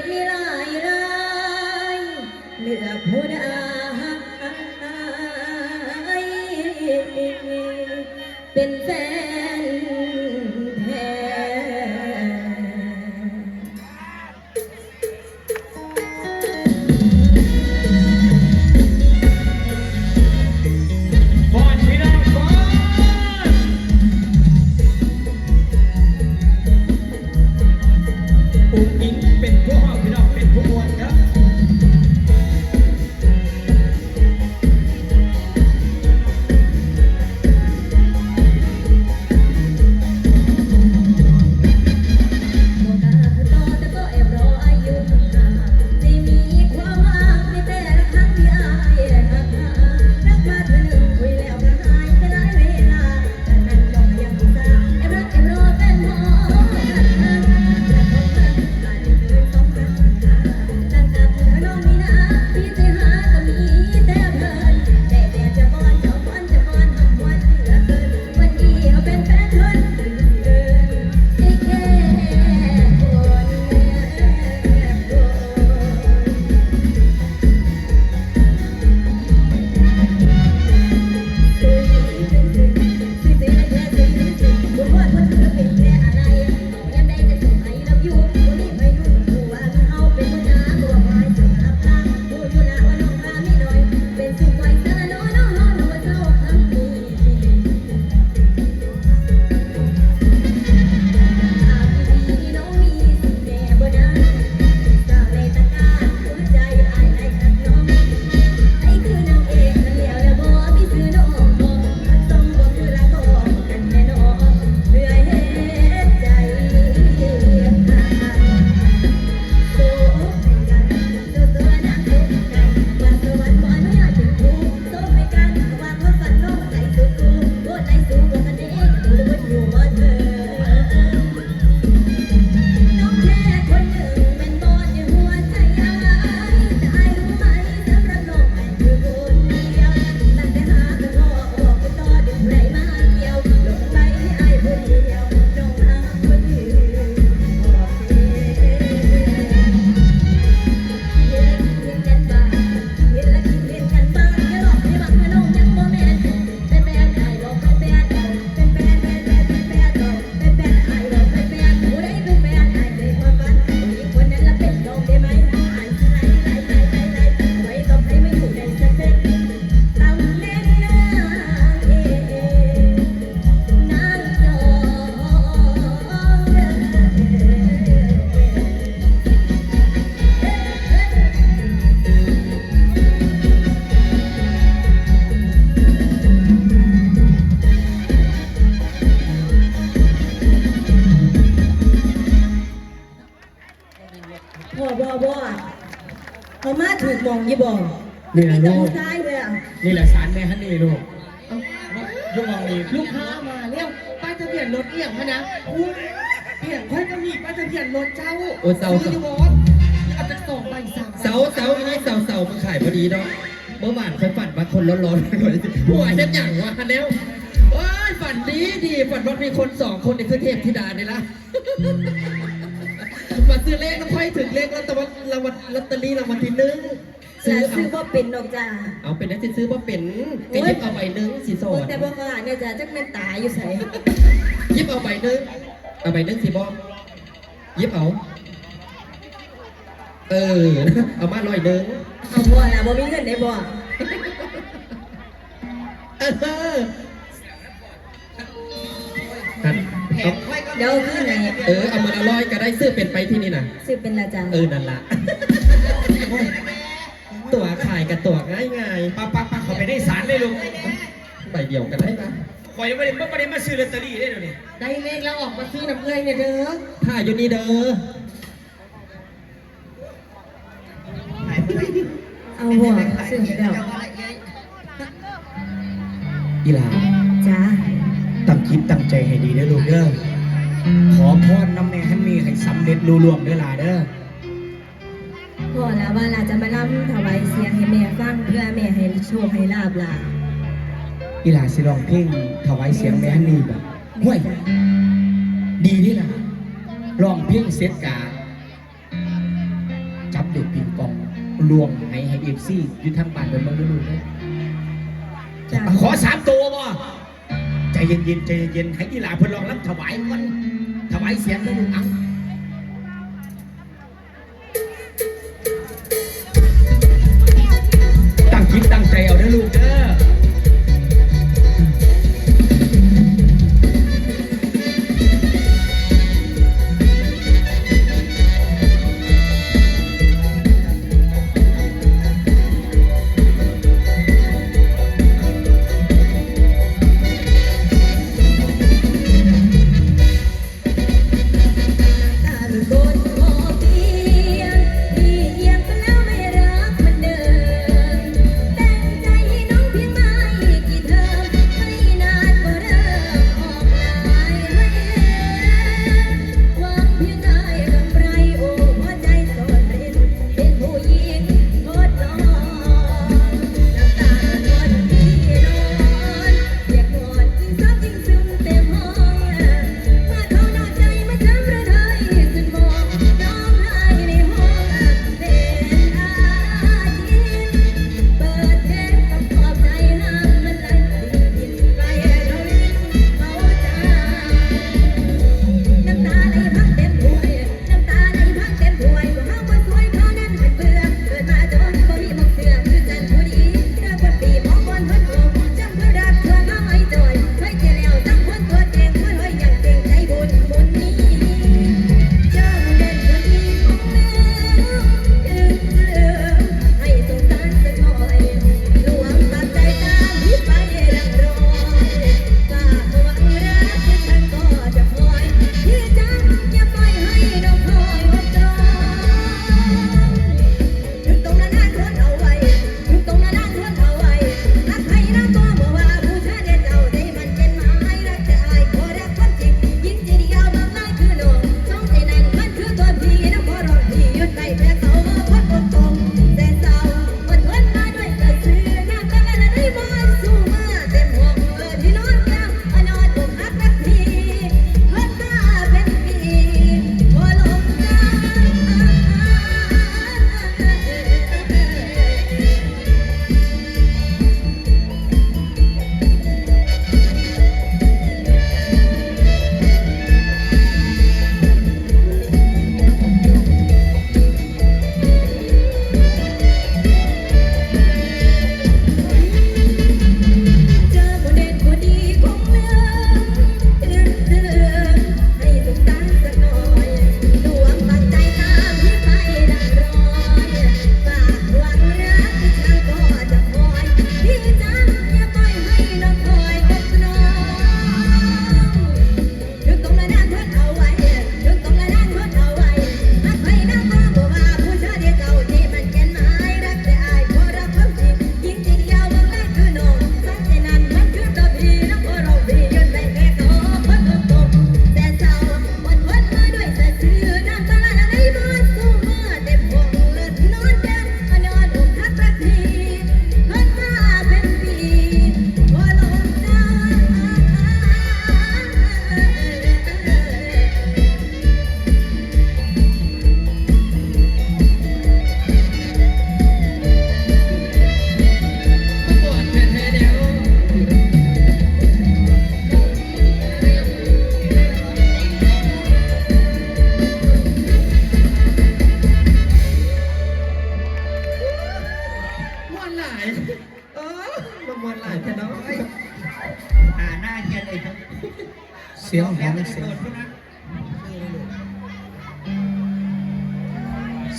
ดมีลายลายเหลือผู้ใดเป็นแฟน บ่เขามาถูกมองยี่บ่นี่แหละแต่ลูผู้กชายเลยอะนี่แหละสารแม่ฮันนี่ลูกยุ่งมองนี่ลูกค้ามาเร็วป้ายทะเบียนรถเอี่ยงพะนะอุ้ยเอี่ยงค่อยก็มีป้ายทะเบียนรถเจ้าโอ้เสาซื้ออยู่บอสเอาจากสองใบสามใบเสาเสาไอ้เสาเสามันขายพอดีเนาะเมื่อวานเคยฝันว่าคนร้อนๆหน่อยหัวเฮ็ดอย่างวะแนวโอ้ยฝันดีดีฝันว่ามีคนสองคนนี่คือเทพธิดาเนี่ยละ มาซื้อเลขน้ำค่อยถึงเลขแล้วแต่ว่ารางวัลลอตเตอรี่รางวัลที่หนึ่งซื้แล้อวเอาซื้อบ่เป็นดอกจ้าเอาเป็นนักซื้อว่าเป็นก็ยิบเอาใบหนึ่งสีสอโอ้ดแต่บ่ว่าเนี่ยจ้าจักแม่นตายอยู่ไสยิบเอาใบหนึ่งเอาใบหนึ่งสีบอยิบเอา เออ เอามาร้อยหนึ่งเอาบ่ล่ะบ่มีเงินได้บ่เออ เอาเดี๋ยวคืนไหนเออเอามาละร้อยก็ได้ซื้อเป็นไปที่นี่นะซื้อเป็นละจ้าเออนั่นละตัวขายกับตัวง่ายง่ายป้าป้าป้าเขาไปได้สารเลยลูกๆใบเดียวกันได้ปะคอยยังไม่ได้ไม่ได้มาซื้อลอตเตอรี่ได้เดี๋ยวนี้ได้เลขแล้วออกมาซื้อน้ำเกลือเนี่ยเด้อถ้าอยู่นี่เด้อเอาบ่ซื้อแล้วอีหลาจ้าตั้ง คิดตั้งใจให้ดีนะลูกเด้อขอพรน้ำแม่ฮันนี่ให้สำเร็จลุล่วงเด้อหลาเด้อพ่อแล้วว่าลาจะมาลํถวายเสียงให้แม่ฟังเพื่อแม่ให้โชคให้ลาบล่ะอีหลาสิร้องเพลงถวายเสียงแม่ฮันนี่แบบห่วยจ้าดีนี่ล่ะร้องเพลงเสร็จกาจับเด็กปิงปองรวมให้ให้เอฟซีอยู่ทางบ้านเป็นเมืองลูกเด้อจ้าขอสามตัวบ่ ใจเย็นๆใจเย็นๆให้อีหลาเพิ่นลองรับถวายกันถวายเสียงเลยลูกอังตั้งคิดตั้งใจเอาเด้อลูกเด้อ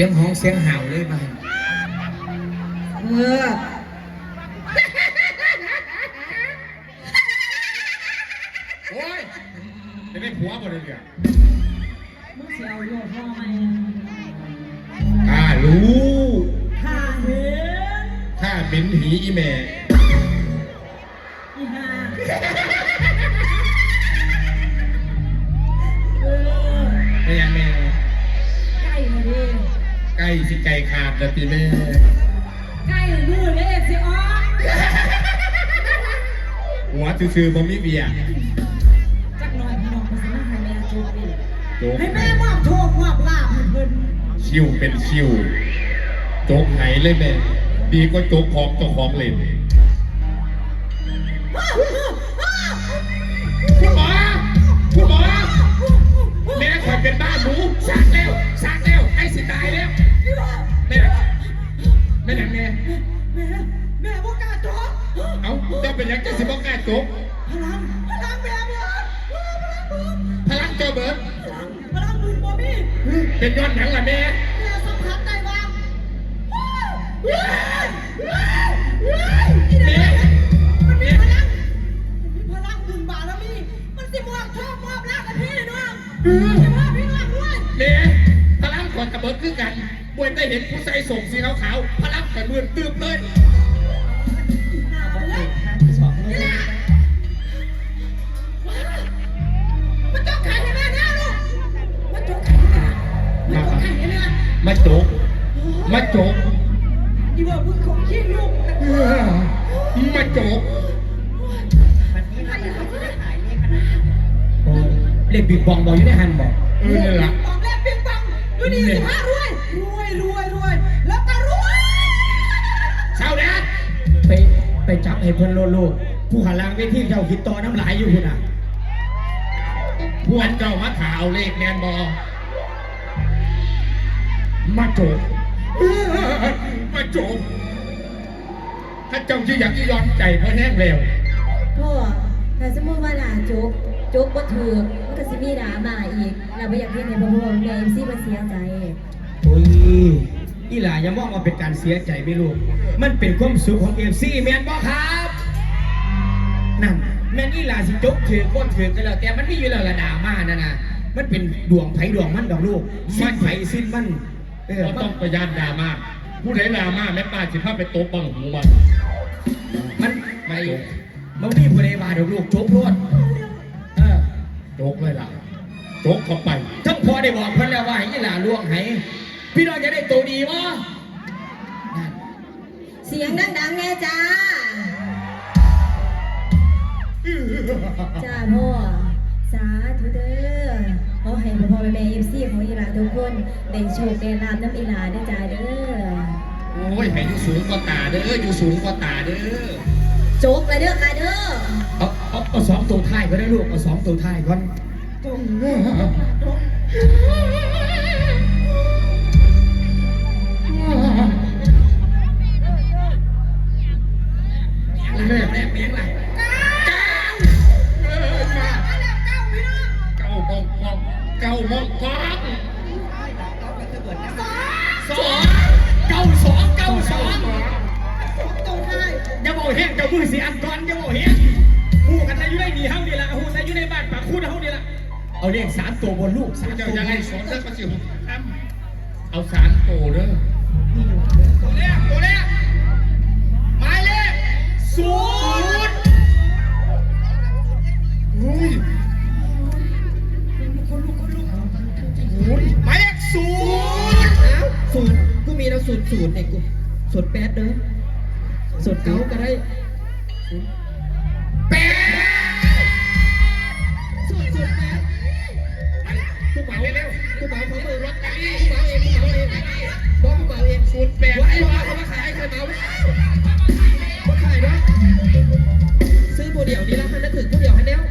สียงห้องเสียงห่าวเลยมาเออโอ้ยจะได้ผัวหมดเลยเนี่ยมึงเสียวโยพ่อไหมข้ารู้ข้าเห็นข้าเป็นหีอีแม่อีห่าเออไม่ยังแม่ใกล้มา ใกล้สิไก่ขาดแล้วตีแม่ใกล้มือเลขสิออกหัวซื่อๆบ่มีเบียร์จักหน่อยพี่น้องภาษาไทยแม่โชคดีโจกให้แม่มอบโชคมอบลาภให้เพิ่นชิวเป็นชิวโจกไหนเลยแม่ดีก็โจกของเจ้าของเล่นคุณหมอคุณหมอแม่คอยเป็นบ้าหนูสากแล้วสากแล้วใกล้ สิตายแล้วแม่แม่หนังแม่แม่แม่บ่กล้าโจกเอ้าเจ้าเป็นหยังจะสิบอกกล้าโจกพลังพลังแม่เบิดพลังพลังเจ้าเบิร์ดพลังพลังบุญบ่มีเป็นยอดหนังล่ะแม่แม่สัมผัสได้ว่าวแม่มันมีพลังมันมีพลังบุญบารมีมันสิมอบโชคมอบลาภให้พี่น้อง กับเบิร์ดคือกันบวยได้เห็นผู้ใส่ส่งสีขาวๆพลังก่เมือนตืบเลยมาจกมาจกอีว่ามึงของขี้ลูกมาจกเลขบิ๊กบองบอกอยู่ในหันบอกเออนี่นล่ะ บอกแล้วเปียงปังดูดีสิฮะรวย รวยรวยรวย แล้วก็รวยชาวแดนไปไปจับให้เพิ่นโลดลูกผู้หันหลังเวทีเจ้าคิดต่อน้ำลายอยู่คุณอะพวกเจ้ามาถาเอาเลขแมนบอมาโจกมาโจกถ้าเจ้าชื่ออยากยี่ยอนใจเพราะแห้งเร็วพ่อถ้าสมมติว่าหลานจก จกบ่ถือมันก็สิมีดราม่าอีกเราไม่อยากเห็นในพ่อพ่อแม่เอ็มซีมันเสียใจโอ้ยอีหล่าอย่ามองว่าเป็นการเสียใจไม่ลูกมันเป็นความสุขของเอฟซีแมนบอครับนั่นแม่นอีหล่าสิจกถือก้นถือกันแล้วแต่มันมีอยู่แล้วระดามานั่นนะมันเป็นดวงไผ่ดวงมันดอกลูกสิ้นไผ่สิ้นมันเออก็มัต้อนงประหยัดดราม่าผู้ใดดราม่าแม่ป้าสิพาไปโต๊ะบังหูมันมันไม่มันมีผู้ใดว่าดอกลูกจกรวดเออโจกเลยล่ะโจกเข้าไป ทั้งพอได้บอกเพิ่นแล้วว่าให้อีหล่าล่วงให้พี่น้องจะได้ตัวดีบ่นั่นเสียงดังๆแน่จ้า จ้าพ่อ สาธุเด้อขอให้พ่อพ่อแม่แม่เอฟซีของอีหลาทุกคนได้โชคได้ลาบน้ำอีหลาได้อจ้าเด้อ โอ้ยให้อยู่สูงกว่าตาเด้ออยู่สูงกว่าตาเด้อ โจกเลยเด้อค่ะเด้อ เอาเอาสองตัวท้ายก็ได้ลูกเอาสองตัวท้ายก่อนต้องเงาแม่แม่เมียงไร เอาเลขสามตัวบนลูกสามเจ้าตัวจะไล่สอนเด้อประสิวทำเอาสารโตเด้อตัวแรกตัวแรกหมายเลขศูนย์อุ้ยหมายเลขศูนย์อ้าวศูนย์กูมีแล้วศูนย์ศูนย์เนี่ยกูศูนย์แปดเด้อศูนย์เก้าก็ได้ ว่าไอ้บ้าเขามาขายใครเบามาขายเนาะซื้อผู้เดียวนี่ละฮันนึกถึงผู้เดียวฮันเดียว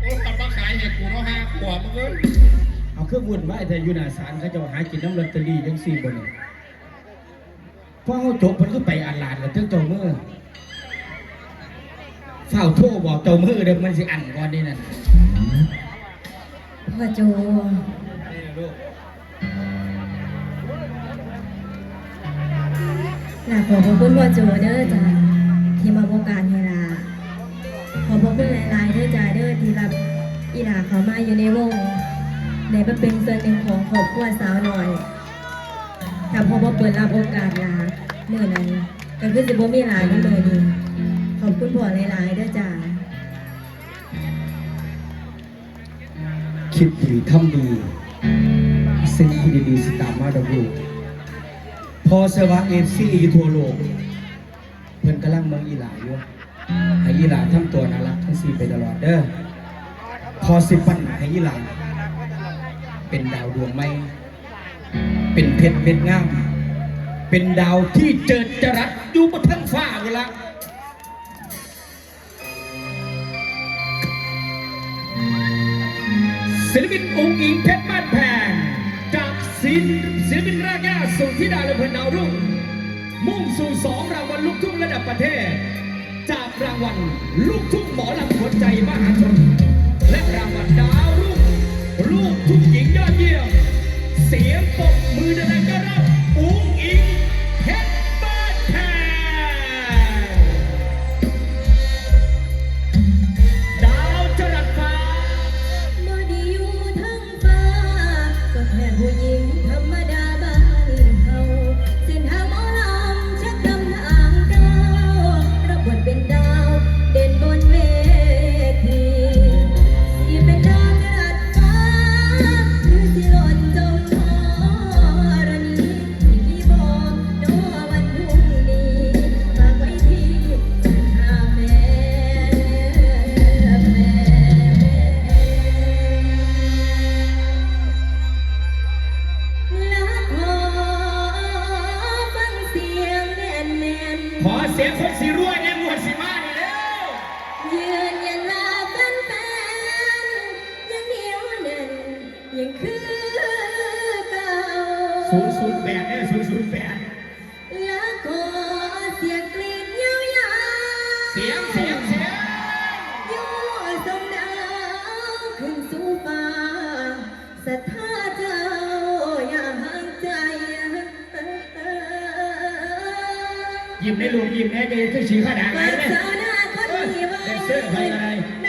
โอ้ตับมาขายให้กูเนาะห้าขวบมึงเอ้ยเอาเครื่องวุ่นไว้แต่อยู่หน้าศาลเขาจะหากินน้ำลอตเตอรี่ยังสี่บนนี่พอเขาจบเพิ่นก็ไปอ่านลานแล้วถึงเจ้ามือเฝ้าโทรบอกเจ้ามือเด้อมันสิอันก่อนนี่นั่นพ่อโจ ลาขอบคุณพ่อโจเด้อจ้าที่มาบงการให้ลาขอบคุณหลายๆเด้อจ้าเด้อที่รับอีหลาเขามาอยู่ในวงในมาเป็นส่วนหนึ่งของครอบครัวสาวหน่อยถ้าพ่อบ่เปิดรับโอกาสลาเมื่อนั้นก็คือสิบ่มีหลายในมือนี้ขอบคุณพ่อหลายๆเด้อจ้าคิดดีทำดีสิ่งที่ดีๆสิตามมาดอกลูก พอสวะเอฟซีอยู่ทั่วโลก เพิ่นกำลังเมืองอีหลาอยู่ให้อีหลาทำตัวน่ารักทั้งสี่ไปตลอดเด้อพอสิปันให้อีหลาเป็นดาวดวงไม่เป็นเพชรเม็ดงาม เป็นดาวที่เจิดจรัสอยู่บนทั้งฟ้าเวลาศิลปินองค์อิงเพชรบ้านแพงจากศิลศิลปินรากหญ้าสุธิดา รางวัลลูกทุ่งระดับประเทศ จากรางวัลลูกทุ่งหมอลำหัวใจมหาชน และรางวัลดาวรุ่งลูกทุ่งหญิงยอดเยี่ยม เสียงปรบมือดังๆ ยิ้มในลูกยิ้มแน่จะขึ้นสีขนาดไหนฝากเนี่ยสาวหน้าคนนี้ไว้เออเสื้อไปอะไร